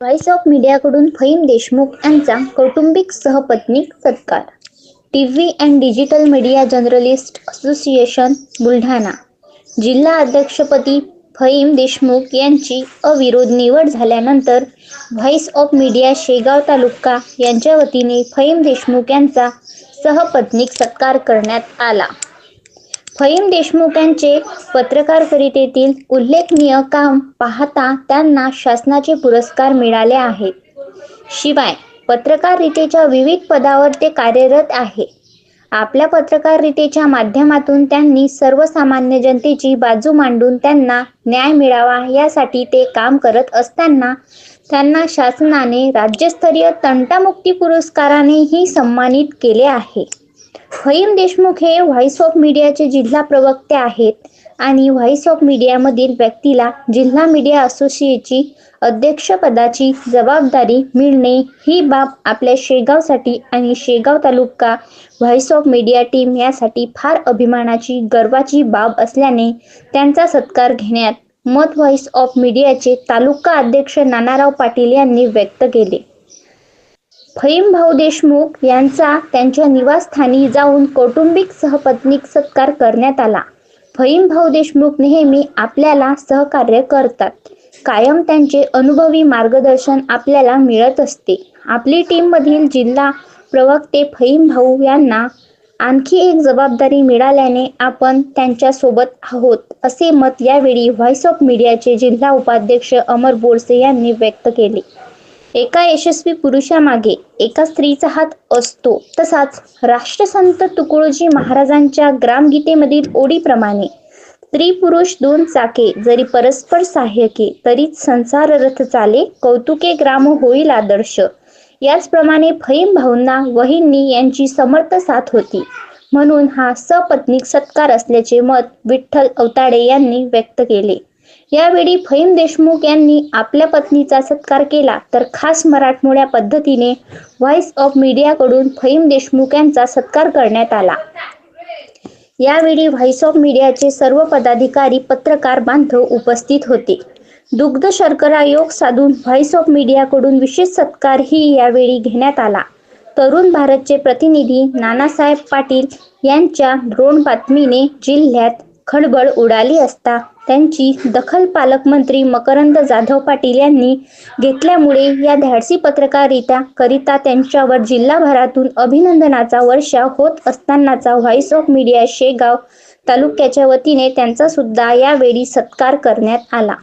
Voice of मीडियाकडून फहीम देशमुख यांचा कौटुंबिक सहपत्नीक सत्कार. TV and digital media journalist association Buldhana. जिल्हा अध्यक्षपदी फहीम देशमुख यांची अविरोध निवड झाल्यानंतर voice of media Shegaon taluka यांच्या वतीने फहीम देशमुख यांचा सहपत्नीक सत्कार करण्यात आला. फहीम देशमुख यांचे पत्रकारितेतील उल्लेखनीय काम पाहता त्यांना शासनाचे पुरस्कार मिळाले आहेत. शिवाय पत्रकारितेच्या विविध पदावर ते कार्यरत आहे. आपल्या पत्रकारितेच्या माध्यमातून त्यांनी सर्वसामान्य जनतेची बाजू मांडून त्यांना न्याय मिळावा यासाठी ते काम करत असताना त्यांना शासनाने राज्यस्तरीय तंटामुक्ती पुरस्कारानेही सन्मानित केले आहे. फहीम देशमुख हे व्हॉइस ऑफ मीडियाचे जिल्हा प्रवक्ते आहेत आणि व्हॉइस ऑफ मीडियामधील व्यक्तीला जिल्हा मीडिया असोसिएटची अध्यक्षपदाची जबाबदारी मिळणे ही बाब आपल्या शेगावसाठी आणि Shegaon taluka voice of media team यासाठी फार अभिमानाची गर्वाची बाब असल्याने त्यांचा सत्कार घेण्यात मत व्हॉइस ऑफ मीडियाचे तालुका अध्यक्ष नानाराव पाटील यांनी व्यक्त केले. फहीम भाऊ देशमुख यांचा त्यांच्या निवासस्थानी जाऊन कौटुंबिक सहपत्नीक सत्कार करण्यात आला. फहीम भाऊ देशमुख नेहमी आपल्याला सहकार्य करतात. कायम त्यांचे अनुभवी मार्गदर्शन आपल्याला मिळत असते. आपली टीममधील जिल्हा प्रवक्ते फहीम भाऊ यांना आणखी एक जबाबदारी मिळाल्याने आपण त्यांच्यासोबत आहोत असे मत यावेळी व्हॉइस ऑफ मीडियाचे जिल्हा उपाध्यक्ष अमर बोरसे यांनी व्यक्त केले. एका यशस्वी पुरुषामागे एका स्त्रीचा हात असतो. तसाच राष्ट्रसंत तुकडोजी महाराजांच्या ग्रामगीतेमधील ओढीप्रमाणे स्त्री पुरुष दोन चाके जरी परस्पर सहाय्यके तरीच संसार रथ चाले कौतुके ग्राम होईल आदर्श. याचप्रमाणे फहीम भाऊंना वहिनी यांची समर्थ साथ होती. म्हणून हा सपत्नीक सत्कार असल्याचे मत विठ्ठल अवताडे यांनी व्यक्त केले. यावेळी फहीम देशमुख यांनी आपल्या पत्नीचा सत्कार केला. तर खास मराठमोळ्या पद्धतीने व्हॉइस ऑफ मीडियाकडून फहीम देशमुख यांचा सत्कार करण्यात आला. यावेळी व्हॉइस ऑफ मीडियाचे सर्व पदाधिकारी पत्रकार बांधव उपस्थित होते. दुग्ध शर्करा योग साधून व्हॉइस ऑफ मीडियाकडून विशेष सत्कारही यावेळी घेण्यात आला. तरुण भारतचे प्रतिनिधी नानासाहेब पाटील यांच्या ड्रोन बातमीने जिल्ह्यात खळबळ उडाली असता त्यांची दखल पालकमंत्री मकरंद जाधव पाटील यांनी घेतल्यामुळे या धाडसी पत्रकारिता करिता त्यांच्यावर जिल्हाभरातून अभिनंदनाचा वर्षाव होत असतानाचा व्हॉइस ऑफ मीडिया शेगाव तालुक्याच्या वतीने त्यांचा सुद्धा यावेळी सत्कार करण्यात आला.